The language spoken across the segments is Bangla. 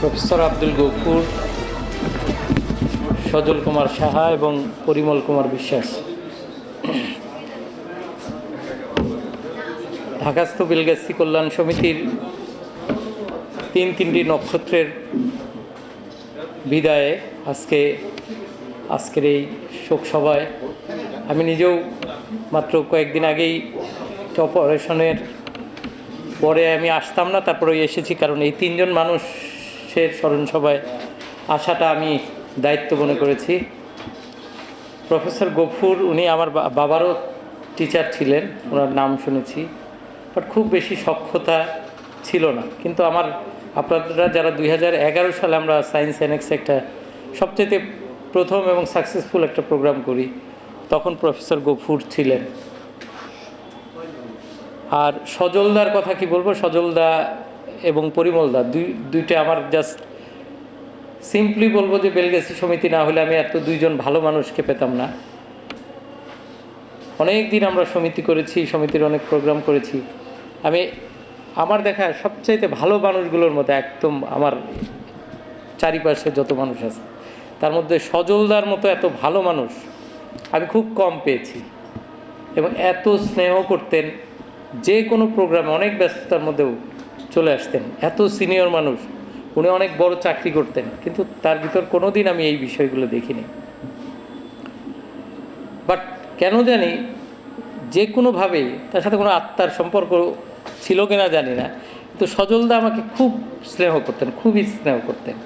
প্রফেসর আব্দুল গফুর, সজল কুমার সাহা এবং পরিমল কুমার বিশ্বাস। ঢাকাস্থ বেলগাছি কল্যাণ সমিতির তিন তিনটি নক্ষত্রের বিদায়ে আজকে, আজকের এই শোকসভায় আমি নিজেও মাত্র কয়েকদিন আগেই অপারেশনের পরে আমি আসতাম না তারপরে এসেছি কারণ এই তিনজন মানুষের স্মরণ সভায় আসাটা আমি দায়িত্ব মনে করেছি। প্রফেসর গফুর, উনি আমার বাবারও টিচার ছিলেন, ওনার নাম শুনেছি। বাট খুব বেশি সক্ষতা ছিল না। কিন্তু আমার, আপনারা যারা দুই হাজার এগারো সালে আমরা সায়েন্স অ্যানেক্স একটা সবচেয়ে প্রথম এবং সাকসেসফুল একটা প্রোগ্রাম করি, তখন প্রফেসর গফুর ছিলেন। আর সজলদার কথা কি বলব? সজলদা এবং পরিমলদা, দুই, দুইটা আমার জাস্ট সিম্পলি বলব যে বেলগাছি সমিতি না হলে আমি এত দুইজন ভালো মানুষকে পেতাম না। অনেক দিন আমরা সমিতি করেছি, সমিতির অনেক প্রোগ্রাম করেছি। আমি, আমার দেখা সবচাইতে ভালো মানুষগুলোর মধ্যে একদম আমার চারিপাশে যত মানুষ আছে, তার মধ্যে সজলদার মতো এত ভালো মানুষ আমি খুব কম পেয়েছি। এবং এত স্নেহ করতেন, যে কোনো প্রোগ্রামে অনেক ব্যস্ততার মধ্যেও চলে আসতেন। এত সিনিয়র মানুষ, উনি অনেক বড় চাকরি করতেন, কিন্তু তার ভিতর কোনো দিন আমি এই বিষয়গুলো দেখিনি। বাট কেন জানি, যে কোনোভাবেই তার সাথে কোনো আত্মার সম্পর্ক ছিল কিনা জানি না, কিন্তু সজলদা আমাকে খুব স্নেহ করতেন, খুবই স্নেহ করতেন।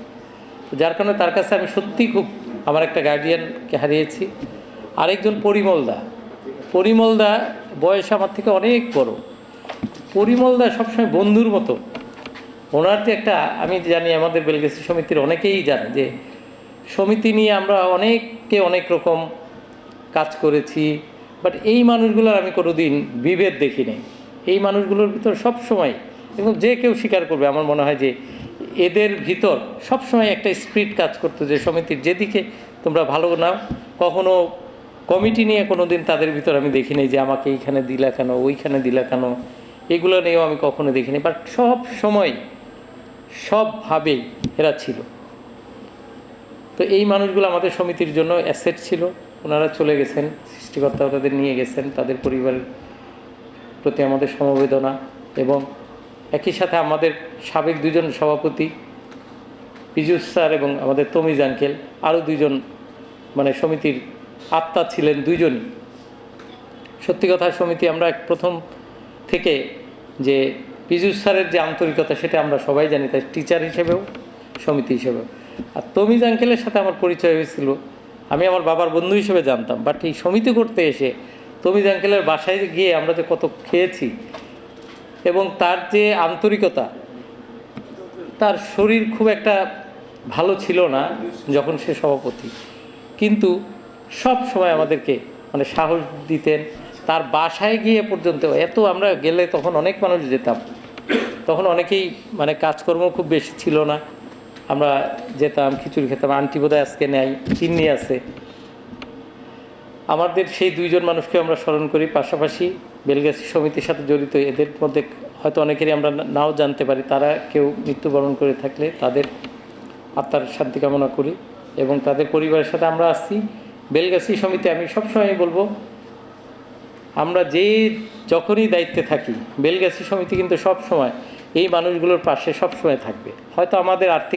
যার কারণে তার কাছে আমি সত্যিই খুব, আমার একটা গার্ডিয়ানকে হারিয়েছি। আরেকজন পরিমলদা পরিমলদা বয়স আমার থেকে অনেক বড়। পরিমলদা সবসময় বন্ধুর মতো। ওনার যে একটা, আমি জানি আমাদের বেলগেসি সমিতির অনেকেই জানে যে, সমিতি নিয়ে আমরা অনেককে অনেক রকম কাজ করেছি বাট এই মানুষগুলোর আমি কোনো দিন বিভেদ দেখিনি। এই মানুষগুলোর ভিতর সব সময় এবং যে কেউ স্বীকার করবে, আমার মনে হয় যে এদের ভিতর সব সময় একটা স্পিরিট কাজ করতো যে, সমিতির যেদিকে তোমরা ভালো নাও, কখনো কমিটি নিয়ে কোনো দিন তাদের ভিতর আমি দেখিনি যে, আমাকে এইখানে দিলা কেন, ওইখানে দিলা কেন। এগুলো নিয়েও আমি কখনো দেখিনি বাট সব সময় সবভাবেই এরা ছিল। তো এই মানুষগুলো আমাদের সমিতির জন্য অ্যাসেট ছিল। ওনারা চলে গেছেন, সৃষ্টিকর্তাও তাদের নিয়ে গেছেন, তাদের পরিবারের প্রতি আমাদের সমবেদনা এবং একই সাথে আমাদের সাবেক দুজন সভাপতি, পীযুষ স্যার এবং আমাদের তমিজ আঙ্কেল আরও দুইজন মানে সমিতির আত্মা ছিলেন দুজনই। সত্যি কথা, সমিতি আমরা এক প্রথম থেকে যে পীযুষ স্যারের যে আন্তরিকতা সেটা আমরা সবাই জানি, তাই টিচার হিসেবেও, সমিতি হিসেবেও। আর তমিজ আঙ্কেলের সাথে আমার পরিচয় হয়েছিল, আমি আমার বাবার বন্ধু হিসেবে জানতাম। বাট এই সমিতি করতে এসে তমিজ আঙ্কেলের বাসায় গিয়ে আমরা যে কত খেয়েছি এবং তার যে আন্তরিকতা, তার শরীর খুব একটা ভালো ছিল না যখন সে সভাপতি। কিন্তু সব সময় আমাদেরকে মানে সাহস দিতেন তার বাসায় গিয়ে পর্যন্ত এত আমরা গেলে তখন অনেক মানুষ যেতাম। তখন অনেকেই মানে কাজকর্ম খুব বেশি ছিল না। আমরা যেতাম, খিচুড়ি খেতাম, আন্টি বোধহয় আজকে নেয় চিন্নি আছে। আমাদের সেই দুইজন মানুষকে আমরা স্মরণ করি। পাশাপাশি বেলগাছি সমিতির সাথে জড়িত এদের মধ্যে হয়তো অনেকেরই আমরা নাও জানতে পারি। তারা কেউ মৃত্যুবরণ করে থাকলে তাদের আত্মার শান্তি কামনা করি এবং তাদের পরিবারের সাথে আমরা আসছি। বেলগাছি সমিতি আমি সবসময় বলব আমরা যে যখনই দায়িত্বে থাকি, বেলগাছি সমিতি কিন্তু সব সময় এই মানুষগুলোর পাশে সবসময় থাকবে। হয়তো আমাদের আর্থিক